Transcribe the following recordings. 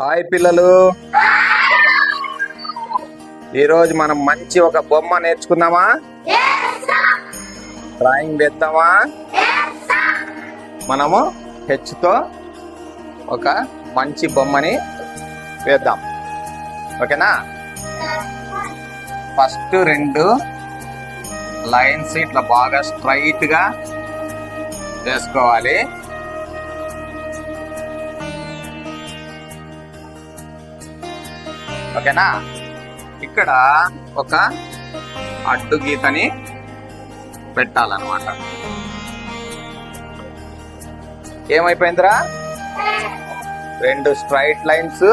Hi పిల్లలు. ఈరోజు మనం మంచి ఒక బొమ్మ నేర్చుకుందామా? డ్రాయింగ్ వేద్దామా? మనము హెచ్తో ఒక మంచి బొమ్మని వేద్దాం. ఓకేనా? ఫస్ట్ రెండు లైన్స్ ఇట్లా బాగా స్ట్రైట్గా వేసుకోవాలి. ఓకేనా? ఇక్కడ ఒక అడ్డు గీతని పెట్టాలన్నమాట. ఏమైపోయిందిరా? రెండు స్ట్రైట్ లైన్స్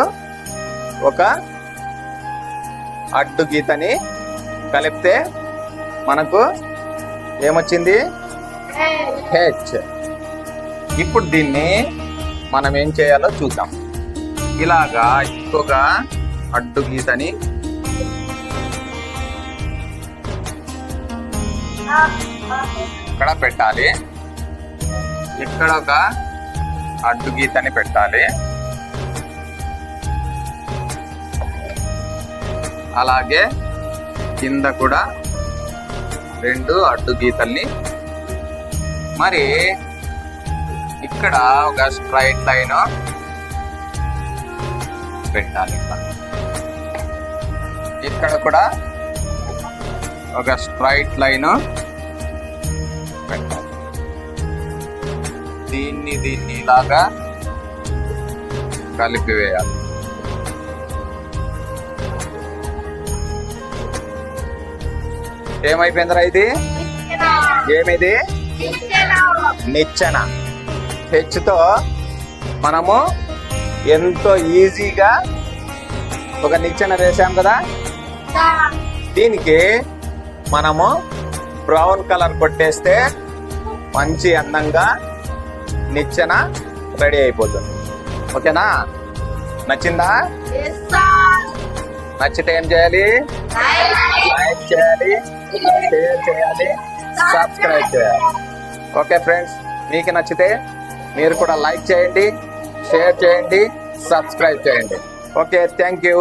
ఒక అడ్డు గీతని కలిపితే మనకు ఏమొచ్చింది? హెచ్ ఇప్పుడు దీన్ని మనం ఏం చేయాలో చూద్దాం. ఇలాగా ఇంకొక అడ్డు గీతని. ఇక్కడ పెట్టాలి. ఇక్కడ ఒక అడ్డు గీతని పెట్టాలి. అలాగే కింద కూడా రెండు అడ్డు గీతల్ని. మరి ఇక్కడ ఒక స్ట్రైట్ లైన్ పెట్టాలి ఇక్కడ. ఇక్కడ కూడా ఒక స్ట్రైట్ లైన్ పెట్టాలి. దీన్ని దీన్ని ఇలాగా కలిపివేయాలి ఏమైపోయిందిరా ఇది? ఏమిది? నిచ్చెన. హెచ్తో మనము ఎంతో ఈజీగా ఒక నిచ్చెన వేసాం కదా? దీనికి మనము బ్రౌన్ కలర్ కొట్టేస్తే మంచి అందంగా నిచ్చెన రెడీ అయిపోతుంది. ఓకేనా? నచ్చిందా? నచ్చితే ఏం చేయాలి? లైక్ చేయాలి షేర్ చేయాలి సబ్స్క్రైబ్ చేయాలి. ఓకే ఫ్రెండ్స్ మీకు నచ్చితే మీరు కూడా లైక్ చేయండి షేర్ చేయండి సబ్స్క్రైబ్ చేయండి. Okay thank you.